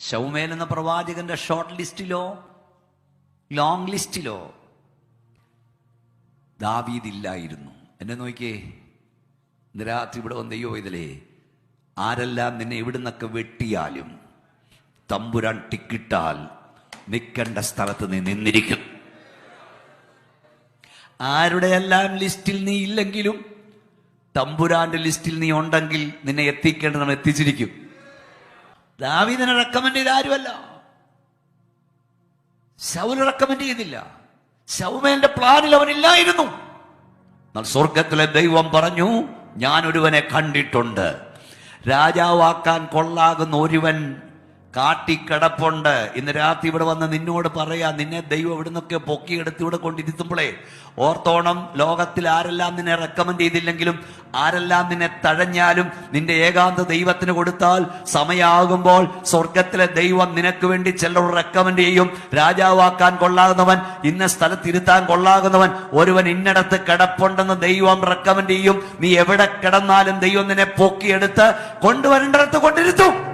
Samuel എന്ന പ്രവാചകന്റെ short ലിസ്റ്റിലോ long ലിസ്റ്റിലോ ദാവീദില്ലായിരുന്നു. എന്നെ നോക്കിയേ ഇന്ന് രാത്രി ഇവിടെ വന്ന് അയ്യോ ഇതിലേ ആരെല്ലാം നിന്നെ ഇവിടുന്നൊക്കെ വെട്ടിയാലും തമ്പുരാൻ ടിക്കിട്ടാൽ നിൽക്കേണ്ട സ്ഥലത്ത് നീ നിന്നിരിക്കും. ആരുടെയെല്ലാം ലിസ്റ്റിൽ നീ ഇല്ലെങ്കിലും തമ്പുരാന്റെ ലിസ്റ്റിൽ നീ ഉണ്ടെങ്കിൽ നിന്നെ എത്തിക്കേണ്ടത് എത്തിച്ചിരിക്കും. ദാവീദിനെ റെക്കമെൻഡ് ചെയ്ത ആരുമല്ല. ശൗൽ റെക്കമെൻഡ് ചെയ്തില്ല. ശൗമേന്റെ പ്ലാനിൽ അവനില്ലായിരുന്നു എന്നാൽ സ്വർഗത്തിലെ ദൈവം പറഞ്ഞു ഞാൻ ഒരുവനെ കണ്ടിട്ടുണ്ട്. രാജാവാക്കാൻ കൊള്ളാകുന്ന ഒരുവൻ കാട്ടിക്കിടപ്പുണ്ട്. ഇന്ന് രാത്രി ഇവിടെ വന്ന് നിന്നോട് പറയാ നിന്നെ ദൈവം ഇവിടെ നിന്നൊക്കെ പൊക്കിയെടുത്ത് ഇവിടെ കൊണ്ടിരുത്തുമ്പോഴേ ഓർത്തോണം ലോകത്തിൽ ആരെല്ലാം നിന്നെ റെക്കമെൻഡ് ചെയ്തില്ലെങ്കിലും ആരെല്ലാം നിന്നെ തഴഞ്ഞാലും നിന്റെ ഏകാന്ത ദൈവത്തിന് കൊടുത്താൽ സമയാകുമ്പോൾ സ്വർഗത്തിലെ ദൈവം നിനക്ക് വേണ്ടി ചിലർ റെക്കമെൻഡ് ചെയ്യും. രാജാവാക്കാൻ കൊള്ളാകുന്നവൻ ഇന്ന സ്ഥലത്തിരുത്താൻ കൊള്ളാകുന്നവൻ ഒരുവൻ ഇന്നടത്ത് കിടപ്പുണ്ടെന്ന് ദൈവം റെക്കമെൻഡ് ചെയ്യും. നീ എവിടെ കിടന്നാലും ദൈവം നിന്നെ പൊക്കിയെടുത്ത് കൊണ്ടുവരേണ്ടടത്ത് കൊണ്ടിരുത്തും.